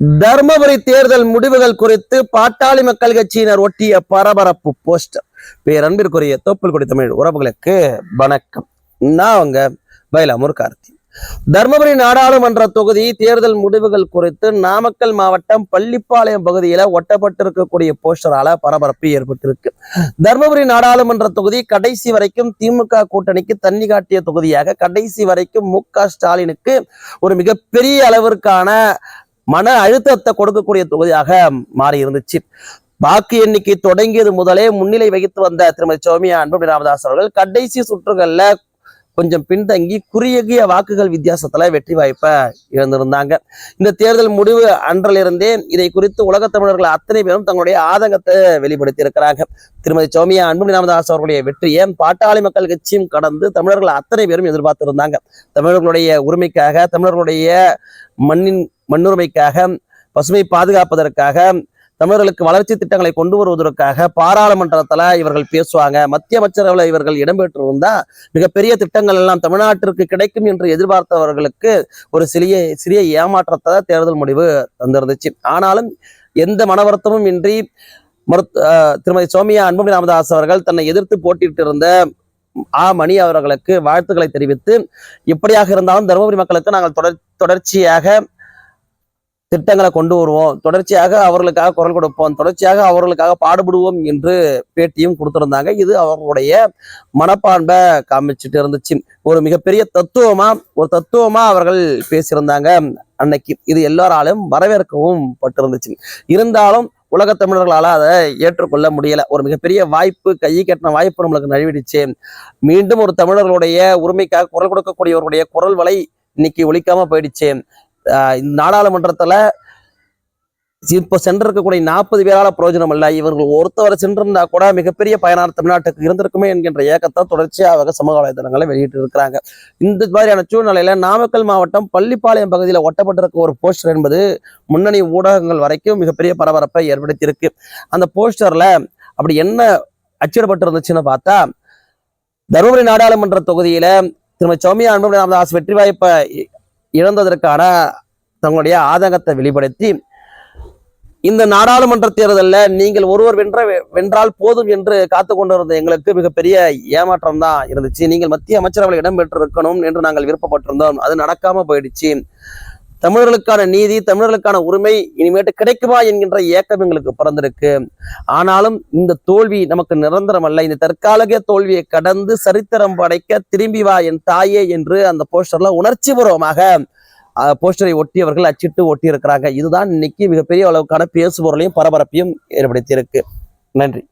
தர்மபுரி தேர்தல் முடிவுகள் குறித்து பாட்டாளி மக்கள் கட்சியினர் ஒட்டிய பரபரப்பு போஸ்டர். பேரன்பிற்குரிய தோப்புல்குடி தமிழ் உறவுகளுக்கு வணக்கம். நான் அவங்க பைலாமூர் கார்த்தி. தர்மபுரி நாடாளுமன்ற தொகுதி தேர்தல் முடிவுகள் குறித்து நாமக்கல் மாவட்டம் பள்ளிப்பாளையம் பகுதியில ஒட்டப்பட்டிருக்கக்கூடிய போஸ்டரால பரபரப்பு ஏற்பட்டிருக்கு. தர்மபுரி நாடாளுமன்ற தொகுதி கடைசி வரைக்கும் திமுக கூட்டணிக்கு தண்ணி காட்டிய தொகுதியாக கடைசி வரைக்கும் மு ஸ்டாலினுக்கு ஒரு மிகப்பெரிய அளவிற்கான மன அழுத்தத்தை கொடுக்கக்கூடிய தொகுதியாக மாறி இருந்துச்சு. வாக்கு எண்ணிக்கை தொடங்கியது முதலே முன்னிலை வகித்து வந்த திருமதி சௌமியா அன்புமணி ராமதாஸ் அவர்கள் கடைசி சுற்றுகள்ல கொஞ்சம் பின்தங்கி குறுகிய வாக்குகள் வித்தியாசத்துல வெற்றி வாய்ப்பை இழந்திருந்தாங்க. இந்த தேர்தல் முடிவு அன்றிலிருந்தே இதை குறித்து உலகத் தமிழர்கள் அத்தனை பேரும் தங்களுடைய ஆதங்கத்தை வெளிப்படுத்தி இருக்கிறாங்க. திருமதி சௌமியா அன்புமணி ராமதாஸ் அவர்களுடைய வெற்றியை பாட்டாளி மக்கள் கட்சியும் கடந்து தமிழர்கள் அத்தனை பேரும் எதிர்பார்த்திருந்தாங்க. தமிழர்களுடைய உரிமைக்காக தமிழர்களுடைய மண்ணின் மண்ணுரிமைக்காக பசுமை பாதுகாப்பதற்காக தமிழர்களுக்கு வளர்ச்சி திட்டங்களை கொண்டு வருவதற்காக பாராளுமன்றத்தில் இவர்கள் பேசுவாங்க. மத்திய அமைச்சரவை இவர்கள் இடம்பெற்றிருந்தா மிகப்பெரிய திட்டங்கள் எல்லாம் தமிழ்நாட்டிற்கு கிடைக்கும் என்று எதிர்பார்த்தவர்களுக்கு ஒரு சிறிய சிறிய ஏமாற்றத்தை தேர்தல் முடிவு தந்திருந்துச்சு. ஆனாலும் எந்த மன வருத்தமும் இன்றி மருத் திருமதி சோமியா அன்புமணி ராமதாஸ் அவர்கள் தன்னை எதிர்த்து போட்டியிட்டு இருந்த ஆ மணி அவர்களுக்கு வாழ்த்துக்களை தெரிவித்து எப்படியாக இருந்தாலும் தருமபுரி மக்களுக்கு நாங்கள் தொடர் தொடர்ச்சியாக திட்டங்களை கொண்டு வருவோம். தொடர்ச்சியாக அவர்களுக்காக குரல் கொடுப்போம். தொடர்ச்சியாக அவர்களுக்காக பாடுபடுவோம் என்று பேட்டியும் கொடுத்திருந்தாங்க. இது அவர்களுடைய மனப்பான்பை காமிச்சிட்டு இருந்துச்சு. ஒரு மிகப்பெரிய தத்துவமா ஒரு தத்துவமா அவர்கள் பேசியிருந்தாங்க அன்னைக்கு. இது எல்லாராலும் வரவேற்கவும் பட்டிருந்துச்சு. இருந்தாலும் உலக தமிழர்களால அதை ஏற்றுக்கொள்ள முடியல. ஒரு மிகப்பெரிய வாய்ப்பு கை கட்டின வாய்ப்பு நம்மளுக்கு நழுவிடுச்சு. மீண்டும் ஒரு தமிழர்களுடைய உரிமைக்காக குரல் கொடுக்கக்கூடியவர்களுடைய குரல் வலை இன்னைக்கு ஒழிக்காம போயிடுச்சு. இந்த நாடாளுமன்றத்துல இப்போ சென்றிருக்கக்கூடிய நாற்பது பேரால பிரயோஜனம் இல்லை. இவர்கள் ஒருத்தவரை சென்றிருந்தா கூட மிகப்பெரிய பயனார் தமிழ்நாட்டுக்கு இருந்திருக்குமே என்கின்ற இயக்கத்தை தொடர்ச்சியாக சமூக வலைதளங்களை வெளியிட்டு இருக்கிறாங்க. இந்த மாதிரியான சூழ்நிலையில நாமக்கல் மாவட்டம் பள்ளிப்பாளையம் பகுதியில் ஒட்டப்பட்டிருக்க ஒரு போஸ்டர் என்பது முன்னணி ஊடகங்கள் வரைக்கும் மிகப்பெரிய பரபரப்பை ஏற்படுத்தியிருக்கு. அந்த போஸ்டர்ல அப்படி என்ன அச்சிடப்பட்டிருந்துச்சுன்னு பார்த்தா தருமபுரி நாடாளுமன்ற தொகுதியில திருமதி சௌமியா அன்புமணி ராமதாஸ் வெற்றி வாய்ப்பை இழந்ததற்கான தங்களுடைய ஆதங்கத்தை வெளிப்படுத்தி இந்த நாடாளுமன்ற தேர்தலில் நீங்கள் ஒருவர் வென்ற வென்றால் போதும் என்று காத்து கொண்டிருந்த எங்களுக்கு மிகப்பெரிய ஏமாற்றம் தான் இருந்துச்சு. நீங்கள் மத்திய அமைச்சரவையில் இடம்பெற்றிருக்கணும் என்று நாங்கள் விருப்பப்பட்டிருந்தோம். அது நடக்காம போயிடுச்சு. தமிழர்களுக்கான நீதி தமிழர்களுக்கான உரிமை இனிமேட்டு கிடைக்குமா என்கின்ற ஏக்கம் எங்களுக்கு பிறந்திருக்கு. ஆனாலும் இந்த தோல்வி நமக்கு நிரந்தரம் அல்ல இந்த தற்காலிக தோல்வியை கடந்து சரித்திரம் படைக்க திரும்பி வா என் தாயே என்று அந்த போஸ்டர்ல உணர்ச்சிபூர்வமாக பூர்வமாக போஸ்டரை ஒட்டியவர்கள் அச்சிட்டு ஒட்டி இருக்கிறாங்க இதுதான் இன்னைக்கு மிகப்பெரிய அளவுக்கான பேசுபொருளையும் பரபரப்பையும் ஏற்படுத்தியிருக்கு. நன்றி.